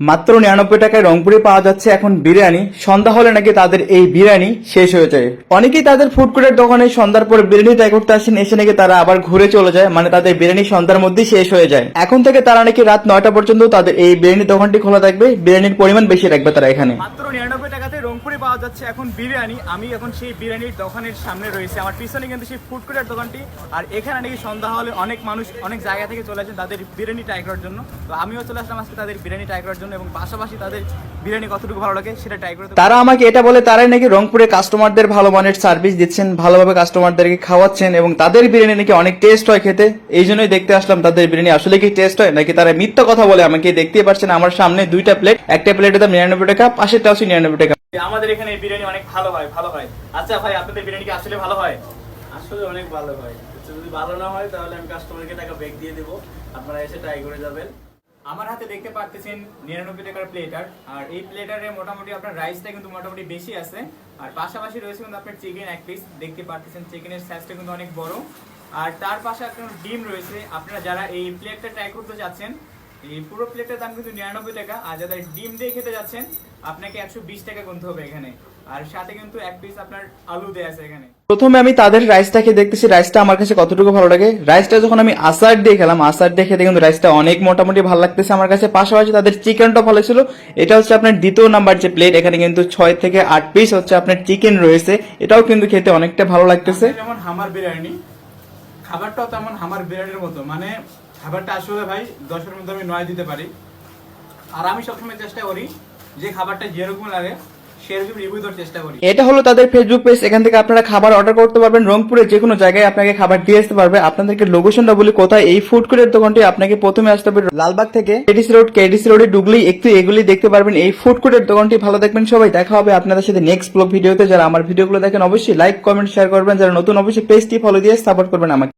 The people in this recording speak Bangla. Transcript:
মাত্র নিরানব্বই টাকায় রংপুরে পাওয়া যাচ্ছে এখন বিরিয়ানি। সন্ধ্যা হলে নাকি তাদের এই বিরিয়ানি শেষ হয়ে যায়। অনেকেই তাদের ফুড কোর্টের দোকানে সন্ধ্যার পর বিরিয়ানি ট্রাই করতে আসেন, এসে নাকি তারা আবার ঘুরে চলে যায় মানে তাদের বিরিয়ানি সন্ধ্যার মধ্যেই শেষ হয়ে যায়। এখন থেকে তারা নাকি রাত নয়টা পর্যন্ত তাদের এই বিরিয়ানি দোকানটি খোলা থাকবে। বিরিয়ানির পরিমাণ বেশি রাখবে তারা এখানে। মাত্র নিরানব্বই পাওয়া যাচ্ছে এখন বিরিয়ানি। আমি এখন সেই বিরিয়ানির দোকানের সামনে রয়েছে। আমার পিছনে কিন্তু সেই ফুড কোর্টের দোকানটি। আর এখানে নাকি সন্ধ্যা হলে অনেক মানুষ অনেক জায়গা থেকে চলে আসেন তাদের বিরিয়ানি ট্রাই করার জন্য। তো আমিও চলে আসলাম আজকে তাদের বিরিয়ানি ট্রাই করার জন্য এবং পাশাপাশি তাদের বিরিয়ানি কতটুকু ভালো লাগে সেটা ট্রাই করে তারা আমাকে এটা বলে, তারাই নাকি রংপুরে কাস্টমারদের ভালো মানের সার্ভিস দিচ্ছেন, ভালোভাবে কাস্টমারদেরকে খাওয়াচ্ছেন এবং তাদের বিরিয়ানি নাকি অনেক টেস্ট হয় খেতে। এই জন্যই দেখতে আসলাম তাদের বিরিয়ানি আসলে কি টেস্ট হয়, নাকি তারা মিথ্যা কথা বলে আমাকে দেখতেই পাচ্ছেন আমার সামনে দুইটা প্লেট একটা প্লেটের দাম নিরানব্বই টাকা, পাশেরটা হচ্ছে নিরানব্বই টাকা। আমাদের এখানে বিরিয়ানি অনেক ভালো হয় ভালো হয়। আচ্ছা ভাই আপনাদের বিরিয়ানি কি আসলে ভালো হয়? আসলে অনেক ভালো হয়। আচ্ছা, যদি ভালো না হয় তাহলে আমি কাস্টমারকে টাকা ব্যাক দিয়ে দেবো। আপনারা এসে ট্রাই করে যাবেন। আমার হাতে দেখতে পারতেছেন নিরানব্বই টাকার প্লেটার আর এই প্লেটারে মোটামুটি আপনার রাইসটা কিন্তু মোটামুটি বেশি আছে। আর পাশাপাশি রয়েছে কিন্তু আপনার চিকেন এক পিস দেখতে পারতেছেন চিকেনের সাইজটা কিন্তু অনেক বড়। আর তার পাশে আপনার ডিম রয়েছে। আপনারা যারা এই প্লেটটা ট্রাই করতে যাচ্ছেন এই পুরো প্লেটের দাম কিন্তু নিরানব্বই টাকা। আর যারা ডিম দিয়ে খেতে যাচ্ছেন আপনাকে একশো বিশ টাকা গুনতে হবে এখানে। আর সাথে কিন্তু এক পিস আপনার আলু দেয়া আছে এখানে। প্রথমে আমি তাদের রাইসটাকে দেখতেছি রাইসটা আমার কাছে কতটুকু ভালো লাগে। রাইসটা যখন আমি আচার দিয়ে খেলাম আচার দিয়ে খেতে কিন্তু রাইসটা অনেক মোটামুটি ভালো লাগতেছে আমার কাছে। পাশাপাশি তাদের চিকেনটা ভালো ছিল। এটা হচ্ছে আপনার দ্বিতীয় নাম্বার যে প্লেট এখানে কিন্তু ছয় থেকে আট পিস হচ্ছে আপনার চিকেন রয়েছে। এটাও কিন্তু খেতে অনেকটা ভালো লাগতেছে। যেমন হামার বিরিয়ানি খাবারটাও তেমন হামার বিরিয়ানির মতো। মানে খাবারটা আসলে ভাই দশের মধ্যে আমি নয় দিতে পারি। আর আমি সবসময় চেষ্টা করি যে খাবারটা যেরকম লাগে এটা হলো তাদের ফেসবুক পেজ এখান থেকে আপনারা খাবার অর্ডার করতে পারবেন। রংপুরে যে কোনো জায়গায় আপনাকে খাবার দিয়ে আসতে পারবে। আপনাদেরকে লোকেশনটা বলি কোথায়, এই ফুড কোর্টের দোকানটি আপনাকে প্রথমে আসতে হবে লালবাগ থেকে। কেডিসি রোড কেডিসি রোডে ঢুকলেই একটু এগুলি দেখতে পারবেন। এই ফুড কোর্টের দোকানটি ভালো দেখবেন সবাই। দেখা হবে আপনাদের সাথে নেক্সট ব্লগ ভিডিওতে। যারা আমার ভিডিওগুলো দেখেন, অবশ্যই লাইক কমেন্ট শেয়ার করবেন। যারা নতুন, অবশ্যই পেজটি ফলো দিয়ে সাপোর্ট করবেন আমাকে।